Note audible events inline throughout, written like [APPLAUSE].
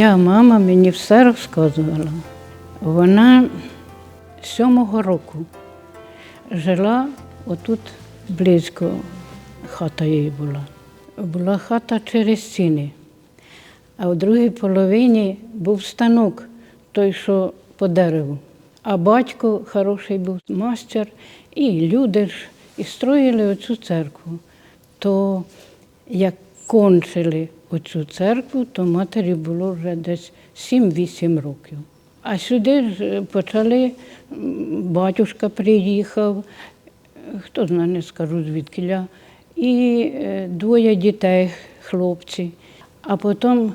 Моя мама мені все розказувала. Вона сьомого року жила отут близько, хата її була. Була хата через стіни, а в другій половині був станок, той, що по дереву. А батько хороший був мастер, і люди ж і строїли оцю церкву. То як кончили оцю церкву, то матері було вже десь 7-8 років. А сюди е, почали, батюшка приїхав, хто знає, не скажу звідкиля, і е, двоє дітей, хлопці. А потім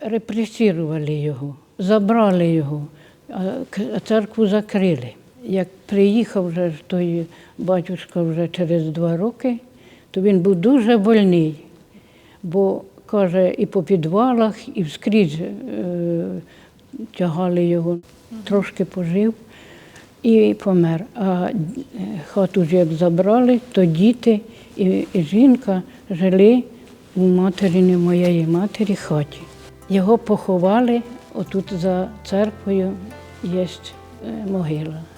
репресірували його, забрали його, а церкву закрили. Як приїхав вже той батюшка вже через два роки, то він був дуже больний, бо каже, і по підвалах, і вскрізь е, тягали його, трошки пожив і помер. А е, хату ж як забрали, то діти і, і жінка жили у матері моєї матері хаті. Його поховали, отут за церквою є е, могила.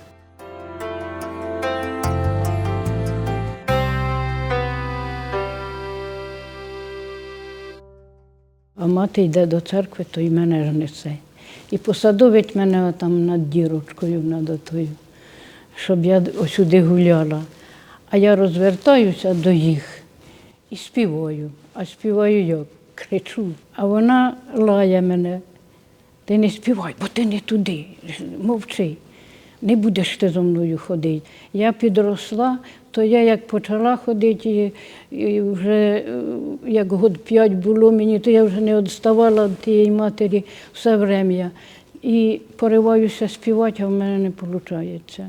Мати йде до церкви, то й мене ж несе. І посадовить мене там над дірочкою, над отою, щоб я сюди гуляла. А я розвертаюся до їх і співаю. А співаю як? Кричу. А вона лає мене. Ти не співай, бо ти не туди. Мовчи. Не будеш ти зо мною ходити. Я підросла, то я як почала ходити, і, вже е, як год п'ять було мені, то я вже не відставала від тієї матері все врем'я. І пориваюся співати, а в мене не виходить.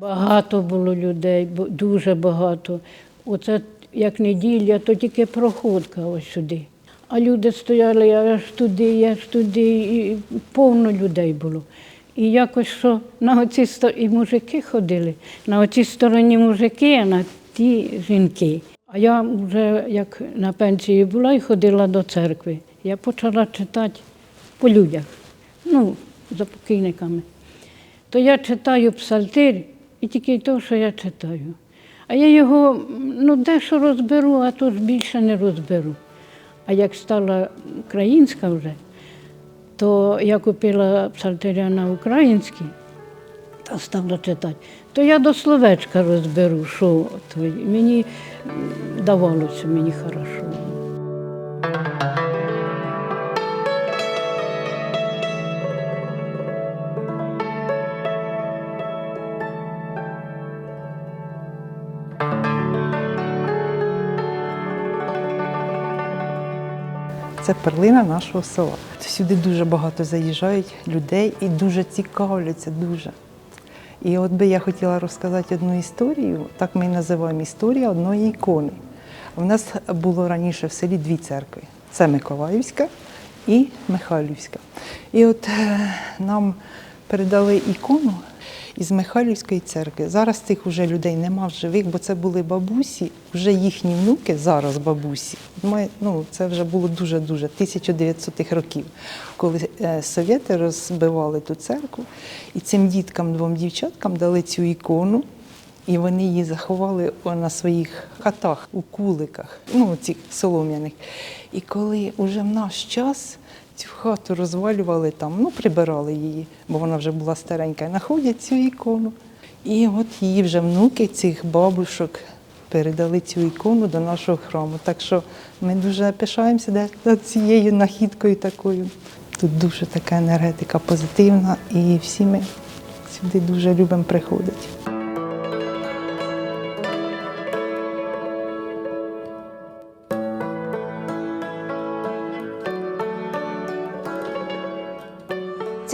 Багато було людей, дуже багато. Оце як неділя, то тільки проходка ось сюди. А люди стояли аж туди, аж туди, і повно людей було. І якось що на оцій стороні, і мужики ходили, на оцій стороні мужики, а на ті жінки. А я вже як на пенсії була і ходила до церкви. Я почала читати по людях, ну, за покійниками то я читаю псалтир і тільки то, що я читаю. А я його ну, дещо розберу, а то ж більше не розберу. А як стала українська вже, то я купила псалтиря на український та стала читати, то я до словечка розберу, що мені давалося мені хорошо. Це перлина нашого села. Сюди дуже багато заїжджають людей і дуже цікавляться, дуже. І от би я хотіла розказати одну історію, так ми і називаємо історія одної ікони. У нас було раніше в селі дві церкви: це Миколаївська і Михайлівська. І от е, нам передали ікону із Михайлівської церкви. Зараз цих уже людей нема в живих, бо це були бабусі, вже їхні внуки, зараз бабусі. Ми, ну, це вже було дуже-дуже 1900-х років, коли е, совєти розбивали ту церкву. І цим діткам, двом дівчаткам дали цю ікону. І вони її заховали на своїх хатах, у куликах, ну, цих солом'яних. І коли вже в наш час цю хату розвалювали там, ну, прибирали її, бо вона вже була старенька, і знаходять цю ікону. І от її вже внуки цих бабушок передали цю ікону до нашого храму. Так що ми дуже пишаємося цією нахідкою такою. Тут дуже така енергетика позитивна, і всі ми сюди дуже любимо приходити.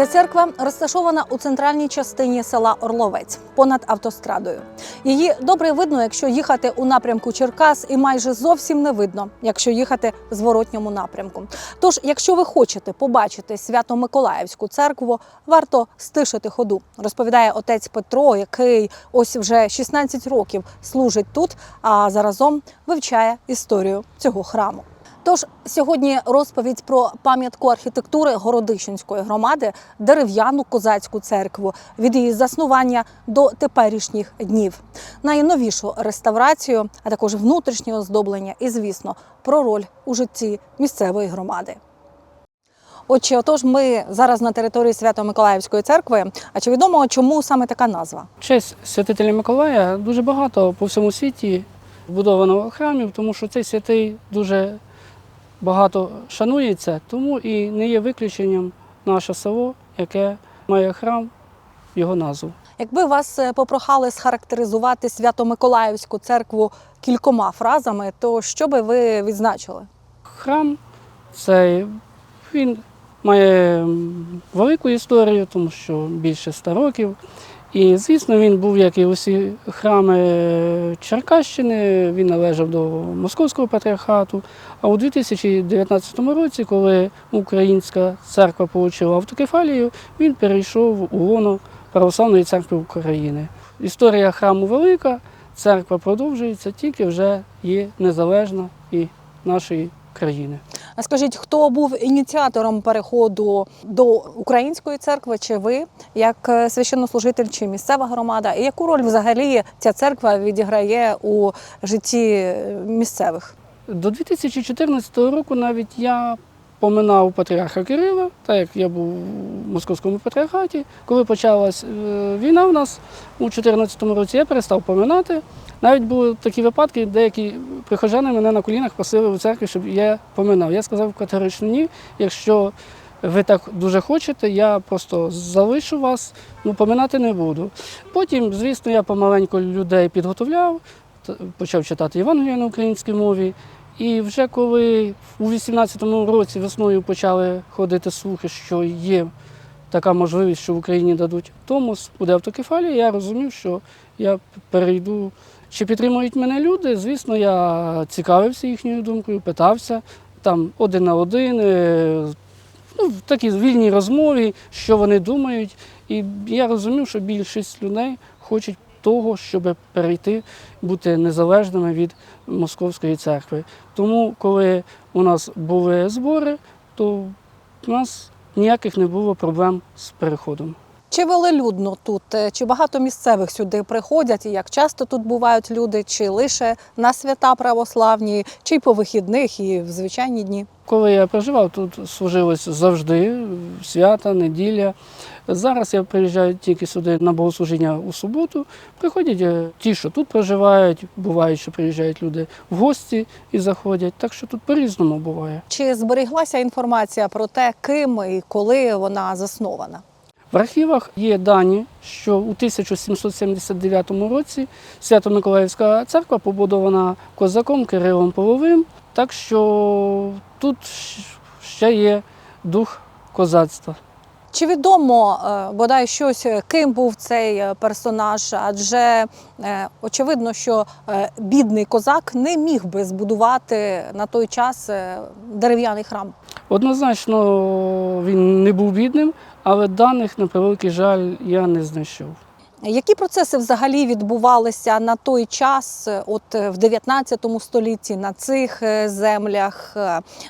Церква розташована у центральній частині села Орловець понад автострадою. Її добре видно, якщо їхати у напрямку Черкас, і майже зовсім не видно, якщо їхати в зворотньому напрямку. Тож, якщо ви хочете побачити Свято-Миколаївську церкву, варто стишити ходу, розповідає отець Петро, який ось вже 16 років служить тут, а заразом вивчає історію цього храму. Тож сьогодні розповідь про пам'ятку архітектури Городищенської громади, дерев'яну козацьку церкву від її заснування до теперішніх днів, найновішу реставрацію, а також внутрішнє оздоблення і, звісно, про роль у житті місцевої громади. Отже, отож, ми зараз на території Свято-Миколаївської церкви. А чи відомо, чому саме така назва? Честь святителя Миколая дуже багато по всьому світі вбудовано храмів, тому що цей святий дуже багато шанується, тому і не є виключенням наше село, яке має храм, його назву. Якби вас е, попрохали схарактеризувати Свято-Миколаївську церкву кількома фразами, то що би ви відзначили? Храм цей він має велику історію, тому що більше ста років. І, звісно, він був, як і усі храми Черкащини, він належав до Московського патріархату. А у 2019 році, коли Українська церква отримала автокефалію, він перейшов у лоно Православної церкви України. Історія храму велика, церква продовжується, тільки вже є незалежна і нашої країни. А скажіть, хто був ініціатором переходу до української церкви? Чи ви, як е, священнослужитель, чи місцева громада? І яку роль взагалі ця церква відіграє у житті е, місцевих? До 2014 року навіть я поминав патріарха Кирила, так як я був у московському патріархаті. Коли почалась е, війна в нас у 2014 році, я перестав поминати. Навіть були такі випадки, деякі прихожани мене на колінах просили у церкві, щоб я поминав. Я сказав категорично ні. Якщо ви так дуже хочете, я просто залишу вас, ну поминати не буду. Потім, звісно, я помаленьку людей підготовляв, почав читати Євангелія на українській мові. І вже коли у 18-му році весною почали ходити слухи, що є така можливість, що в Україні дадуть Томос, буде автокефалія, я розумів, що я перейду. Чи підтримують мене люди? Звісно, я цікавився їхньою думкою, питався там один на один, е, ну, в такій вільній розмові, що вони думають. І я розумів, що більшість людей хочуть того, щоб перейти, бути незалежними від Московської церкви. Тому, коли у нас були збори, то у нас ніяких не було проблем з переходом. Чи велелюдно тут? Е, Чи багато місцевих сюди приходять? І як часто тут бувають люди? Чи лише на свята православні, чи й по вихідних і в звичайні дні? Коли я проживав, тут служилось завжди свята, неділя. Зараз я приїжджаю тільки сюди на богослужіння у суботу. Приходять е, ті, що тут проживають, бувають, що приїжджають люди в гості і заходять. Так що тут по-різному буває. Чи зберіглася інформація про те, ким і коли вона заснована? В архівах є дані, що у 1779 році Свято-Миколаївська церква побудована козаком Кирилом Половим, так що тут ще є дух козацтва. Чи відомо е, бодай щось, е, ким був цей е, персонаж? Адже очевидно, що бідний козак не міг би збудувати на той час дерев'яний храм. Однозначно він не був бідним, але даних, на превеликий жаль, я не знайшов. Які процеси взагалі відбувалися на той час, е, от е, в 19 столітті на цих е, землях?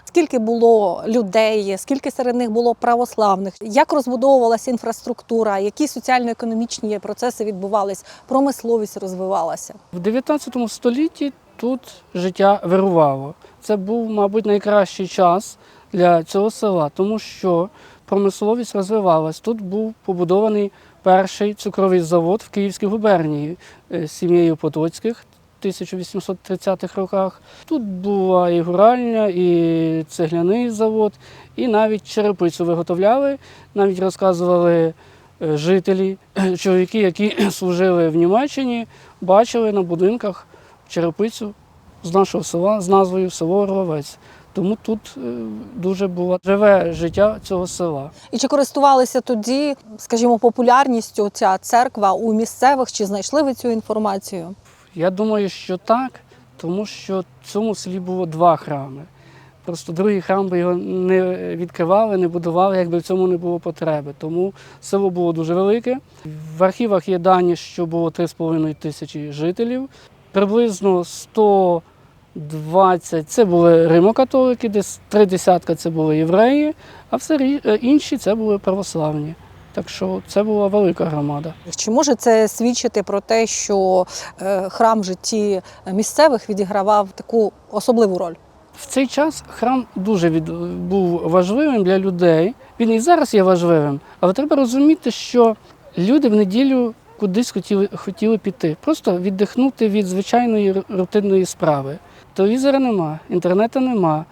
Скільки було людей, скільки серед них було православних? Як розбудовувалася інфраструктура? Які соціально-економічні процеси відбувались? Промисловість розвивалася? В 19 столітті тут життя вирувало. Це був, мабуть, найкращий час для цього села, тому що промисловість розвивалась. Тут був побудований перший цукровий завод в Київській губернії е, сім'єю Потоцьких. 1830-х роках. Тут була і гуральня, і цегляний завод, і навіть черепицю виготовляли. Навіть розказували е, жителі, чоловіки, які [CLEARS THROAT] служили в Німеччині, бачили на будинках черепицю з нашого села з назвою Село Орловець. Тому тут е, дуже було живе життя цього села. І чи користувалися тоді, скажімо, популярністю ця церква у місцевих? Чи знайшли ви цю інформацію? Я думаю, що так, тому що в цьому селі було два храми. Просто другий храм би його не відкривали, не будували, якби в цьому не було потреби. Тому село було дуже велике. В архівах є дані, що було 3,5 тисячі жителів. Приблизно 20 це були римокатолики, десь три десятка це були євреї, а все е, інші це були православні. Так що це була велика громада. Чи може це свідчити про те, що е, храм в житті місцевих відігравав таку особливу роль? В цей час храм дуже від, був важливим для людей. Він і зараз є важливим, але треба розуміти, що люди в неділю кудись хотіли, хотіли піти, просто віддихнути від звичайної рутинної справи. Телевізора нема, інтернету нема.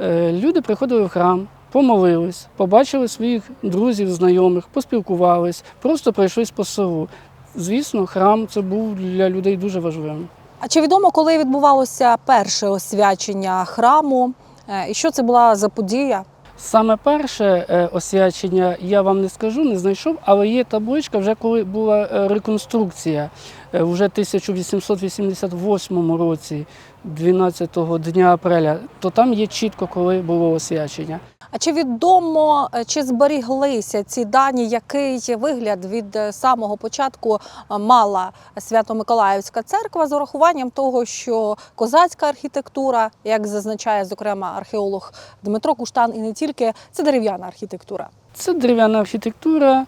Е, Люди приходили в храм, помолились, побачили своїх друзів, знайомих, поспілкувались, просто пройшлись по селу. Звісно, храм це був для людей дуже важливим. А чи відомо, коли відбувалося перше освячення храму? Е, І що це була за подія? Саме перше е, освячення я вам не скажу, не знайшов, але є табличка, вже коли була е, реконструкція, е, вже 1888 році, 12 дня апреля, то там є чітко, коли було освячення. А чи відомо, е, чи зберіглися ці дані, який вигляд від е, самого початку е, мала Свято-Миколаївська церква з урахуванням того, що козацька архітектура, як зазначає зокрема археолог Дмитро Куштан, і не тільки це дерев'яна архітектура. Це дерев'яна архітектура.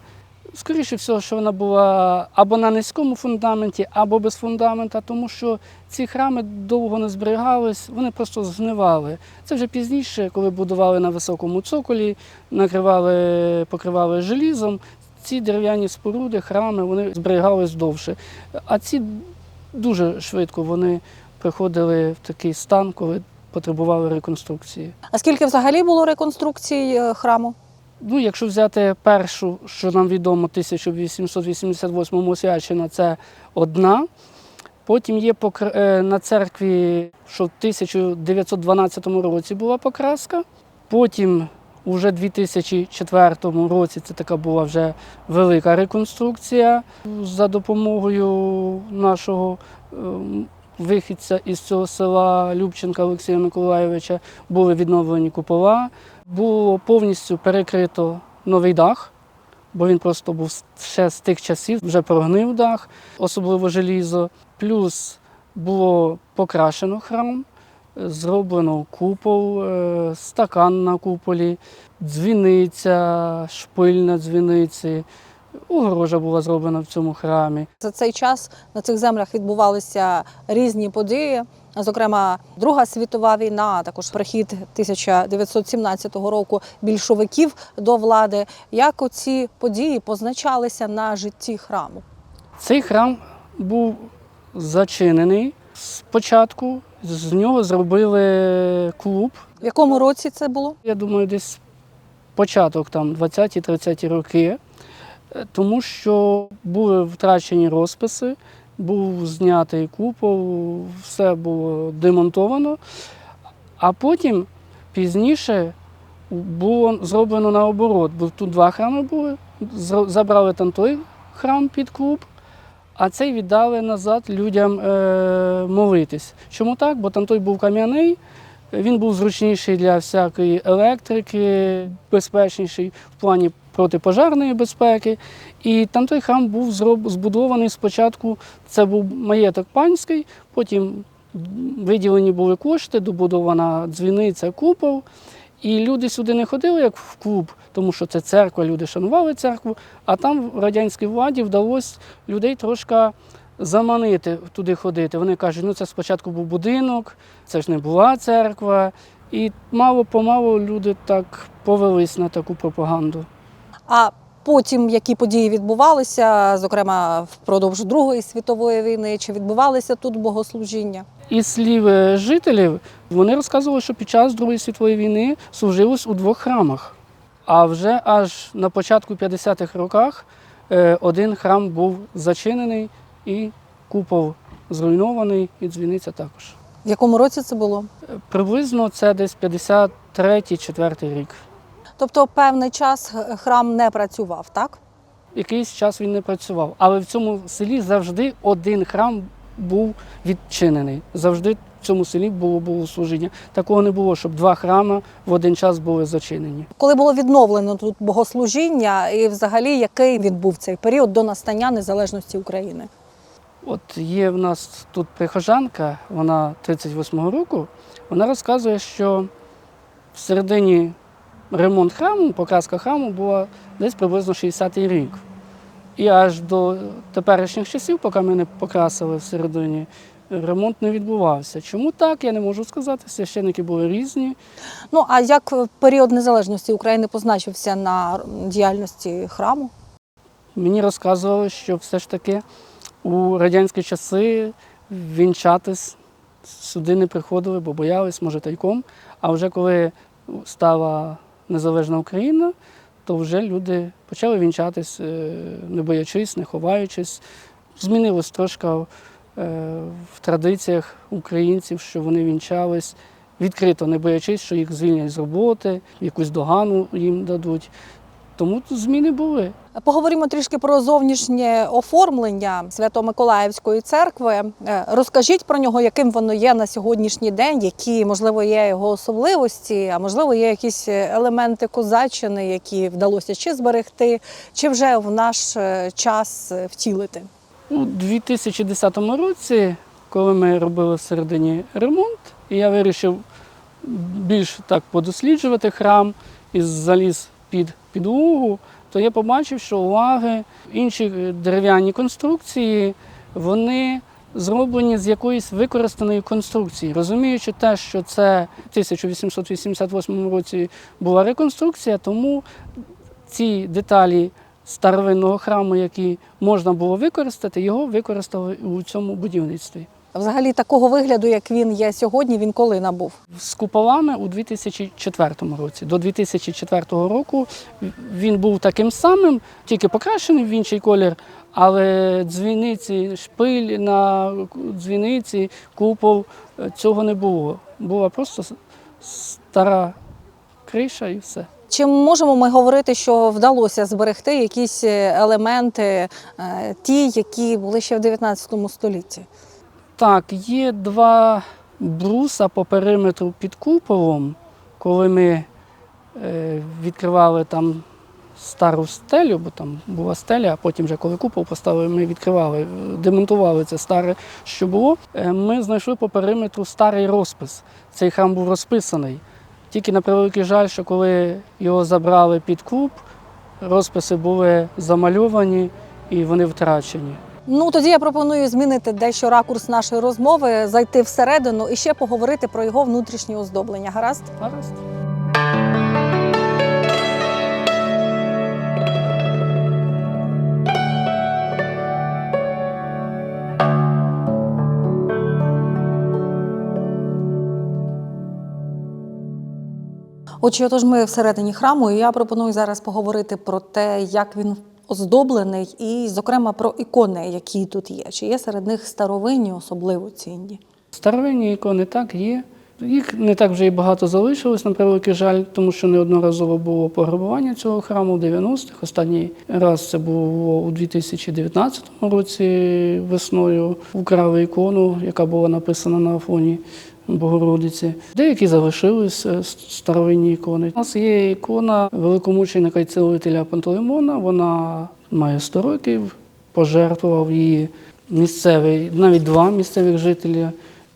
Скоріше всього, що вона була або на низькому фундаменті, або без фундамента, тому що ці храми довго не зберігались, вони просто згнивали. Це вже пізніше, коли будували на високому цоколі, накривали, покривали желізом. Ці дерев'яні споруди, храми, вони зберігались довше. А ці дуже швидко вони приходили в такий стан, коли потребували реконструкції. А скільки взагалі було реконструкцій е, храму? Ну, якщо взяти першу, що нам відомо, 1888 освячена, це одна. Потім є е, на церкві, що в 1912 році була покраска. Потім уже в 2004 році це така була вже велика реконструкція за допомогою нашого ем, вихідця із цього села Любченка Олексія Миколайовича. Були відновлені купола, було повністю перекрито новий дах, бо він просто був ще з тих часів, вже прогнив дах, особливо желізо. Плюс було покрашено храм, зроблено купол, е, стакан на куполі, дзвіниця, шпиль на дзвіниці. Огорожа була зроблена в цьому храмі. За цей час на цих землях відбувалися різні події. Зокрема, Друга світова війна, а також прихід 1917 року більшовиків до влади. Як оці події позначалися на житті храму? Цей храм був зачинений спочатку. З нього зробили клуб. В якому році це було? Я думаю, десь початок там 20-30 роки, Е, тому що були втрачені розписи, був знятий купол, все було демонтовано. А потім пізніше було зроблено наоборот, бо тут два храми були. Забрали там той храм під клуб, а цей віддали назад людям е, молитись. Чому так? Бо там той був кам'яний, він був зручніший для всякої електрики, безпечніший в плані протипожарної безпеки. І там той храм був збудований спочатку. Це був маєток панський, потім виділені були кошти, добудована дзвіниця, купол. І люди сюди не ходили як в клуб, тому що це церква, люди шанували церкву. А там в радянській владі вдалося людей трошки заманити туди ходити. Вони кажуть, ну це спочатку був будинок, це ж не була церква. І мало-помалу люди так повелись на таку пропаганду. А потім які події відбувалися, зокрема впродовж Другої світової війни, чи відбувалися тут богослужіння? Із слів е, жителів, вони розказували, що під час Другої світової війни служилось у двох храмах. А вже аж на початку 50-х роках е, один храм був зачинений і купол зруйнований, і дзвіниця також. В якому році це було? Е, Приблизно це десь 53-4 рік. Тобто певний час храм не працював, так? Якийсь час він не працював, але в цьому селі завжди один храм був відчинений. Завжди в цьому селі було богослужіння. Такого не було, щоб два храми в один час були зачинені. Коли було відновлено тут богослужіння, і взагалі який він був цей період до настання незалежності України? От є в нас тут прихожанка, вона 38-го року, вона розказує, що в середині ремонт храму, покраска храму була десь приблизно 60-й рік. І аж до теперішніх часів, поки ми не покрасили всередині, ремонт не відбувався. Чому так, я не можу сказати. Священники були різні. Ну а як період незалежності України позначився на діяльності храму? Мені розказували, що все ж таки у радянські часи вінчатись сюди не приходили, бо боялись, може, тайком. А вже коли стала незалежна Україна, то вже люди почали вінчатись, е, не боячись, не ховаючись. Змінилось трошки е, в традиціях українців, що вони вінчались відкрито, не боячись, що їх звільнять з роботи, якусь догану їм дадуть. Тому тут зміни були. Поговоримо трішки про зовнішнє оформлення Свято-Миколаївської церкви. Е, Розкажіть про нього, яким воно є на сьогоднішній день, які, можливо, є його особливості, а можливо, є якісь елементи козаччини, які вдалося чи зберегти, чи вже в наш е, час е, втілити. У 2010 році, коли ми робили всередині ремонт, я вирішив більш так подосліджувати храм і заліз під підлогу, то я побачив, що лаги, інші дерев'яні конструкції, вони зроблені з якоїсь використаної конструкції. Розуміючи те, що це в 1888 році була реконструкція, тому ці деталі старовинного храму, які можна було використати, його використали у цьому будівництві. Взагалі, такого вигляду, як він є сьогодні, він коли набув? З куполами у 2004 році. До 2004 року він був таким самим, тільки покращений в інший колір, але дзвіниці, шпиль на дзвіниці, купол е, цього не було. Була просто стара криша і все. Чи можемо ми говорити, що вдалося зберегти якісь е, елементи, е, ті, які були ще в 19 столітті? Так, є два бруса по периметру під куполом. Коли ми е, відкривали там стару стелю, бо там була стеля, а потім, вже коли купол поставили, ми відкривали, демонтували це старе, що було. е, Ми знайшли по периметру старий розпис. Цей храм був розписаний. Тільки на превеликий жаль, що коли його забрали під куб, розписи були замальовані і вони втрачені. Ну тоді я пропоную змінити дещо ракурс нашої розмови, зайти всередину і ще поговорити про його внутрішнє оздоблення. Гаразд? Гаразд. Отже, отож ми всередині храму, і я пропоную зараз поговорити про те, як він оздоблений, і, зокрема, про ікони, які тут є. Чи є серед них старовинні, особливо цінні? Старовинні ікони так є. Їх не так вже і багато залишилось, на превеликий жаль, тому що неодноразово було пограбування цього храму в 90-х. Останній раз це було у 2019 році весною. Украли ікону, яка була написана на фоні Богородиці. Деякі залишились е, старовинні ікони. У нас є ікона великомученика і цілителя Пантелеймона. Вона має 100 років, пожертвував її місцевий, навіть два місцевих жителі.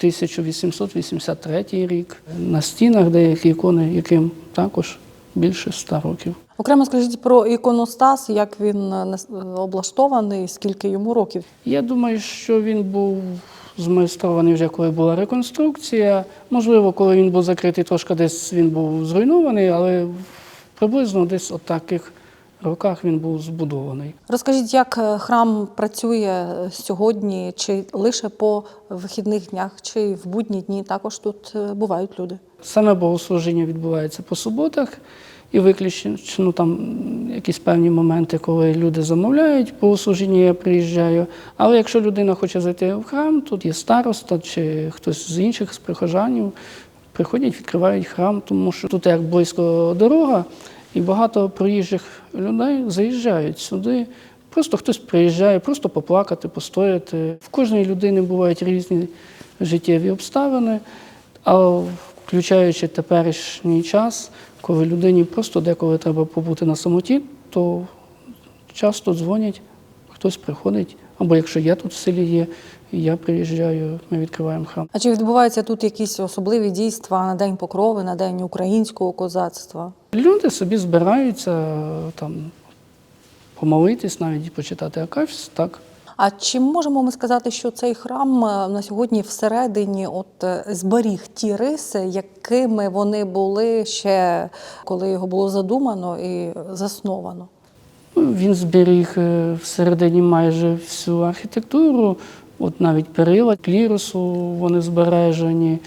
1883 рік. На стінах деякі ікони, яким також більше 100 років. Окремо скажіть про іконостас, як він е, е, облаштований, скільки йому років. Я думаю, що він був змайстрований вже коли була реконструкція. Можливо, коли він був закритий, трошки десь він був зруйнований, але приблизно десь от таких роках він був збудований. Розкажіть, як е, храм працює е, сьогодні, чи лише по вихідних днях, чи в будні дні також тут е, бувають люди? Саме богослужіння відбувається по суботах і виключно ну, там якісь певні моменти, коли люди замовляють богослужіння, я приїжджаю. Але якщо людина хоче зайти в храм, тут є староста чи хтось з інших з прихожанів, приходять, відкривають храм, тому що тут як близько дорога, і багато проїжджих людей заїжджають сюди. Просто хтось приїжджає, просто поплакати, постояти. В кожної людини бувають різні життєві обставини. А включаючи теперішній час, коли людині просто деколи треба побути на самоті, то часто дзвонять, хтось приходить, Або якщо я тут в селі є, я приїжджаю, ми відкриваємо храм. А чи відбуваються тут якісь особливі дійства на День Покрови, на День українського козацтва? Люди собі збираються там помолитись, навіть і почитати акафіс, так. А чи можемо ми сказати, що цей храм е, на сьогодні всередині от е, зберіг ті риси, якими вони були ще коли його було задумано і засновано? Ну, Він зберіг е, всередині майже всю архітектуру, от навіть перила клірусу вони збережені.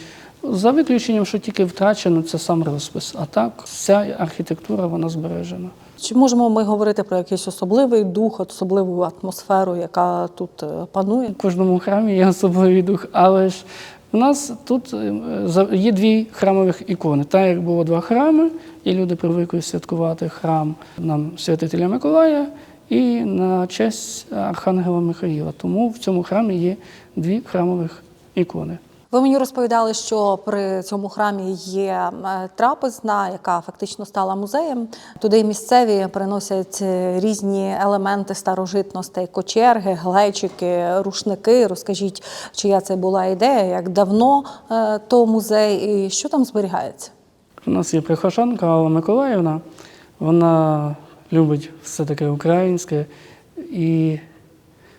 За виключенням, що тільки втрачено, це сам розпис. А так, вся архітектура вона збережена. Чи можемо ми говорити про якийсь особливий дух, особливу атмосферу, яка тут е, панує? У кожному храмі є особливий дух, але ж у нас тут е, є дві храмових ікони. Так як було два храми, і люди привикли святкувати храм нам святителя Миколая і на честь Архангела Михаїла. Тому в цьому храмі є дві храмових ікони. Ви мені розповідали, що при цьому храмі є е, трапезна, яка фактично стала музеєм. Туди місцеві приносять е, різні елементи старожитностей, кочерги, глечики, рушники. Розкажіть, чия це була ідея, як давно е, то музей і що там зберігається? У нас є прихожанка Алла Миколаївна. Вона любить все таке українське. І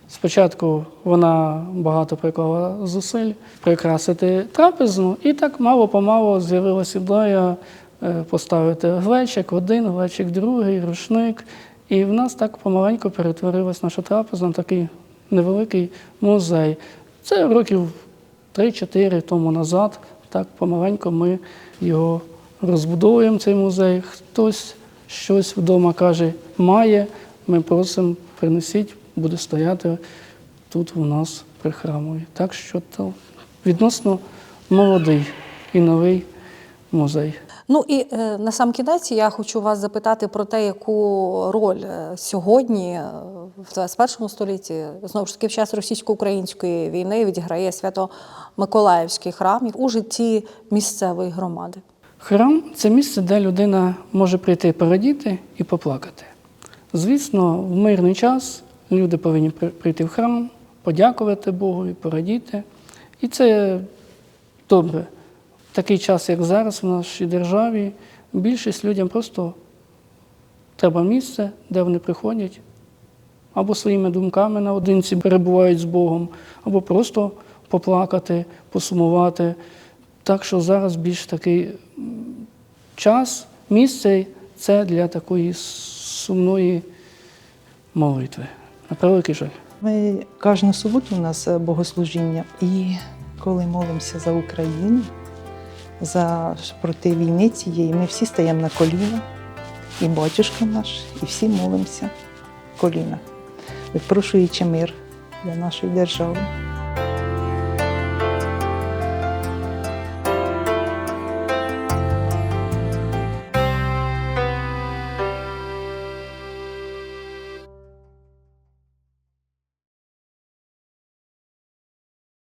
спочатку вона багато приклала зусиль прикрасити трапезну, і так мало-помалу з'явилася ідея е, поставити глечик один, глечик другий, рушник. І в нас так помаленьку перетворилась наша трапеза на такий невеликий музей. Це років 3-4 тому назад. Так помаленьку ми його розбудовуємо, цей музей. Хтось щось вдома каже, має. Ми просимо, принесіть, буде стояти тут у нас при храмові. Так що то відносно молодий і новий музей. Ну і е, на сам кінець я хочу вас запитати про те, яку роль е, сьогодні, е, в 21 столітті, знову ж таки, в час російсько-української війни відіграє Свято-Миколаївський храм у житті місцевої громади. Храм це місце, де людина може прийти порадіти і поплакати. Звісно, в мирний час люди повинні прийти в храм, подякувати Богу і порадіти. І це добре. В такий час, як зараз в нашій державі, більшість людям просто треба місце, де вони приходять, або своїми думками наодинці перебувають з Богом, або просто поплакати, посумувати. Так що зараз більш такий час, місце це для такої сумної молитви. На превеликий жаль. Ми кожну суботу у нас е, богослужіння, і коли молимося за Україну, за проти війни цієї, ми всі стаємо на коліна, і батюшка наш, і всі молимося в колінах, випрошуючи мир для нашої держави.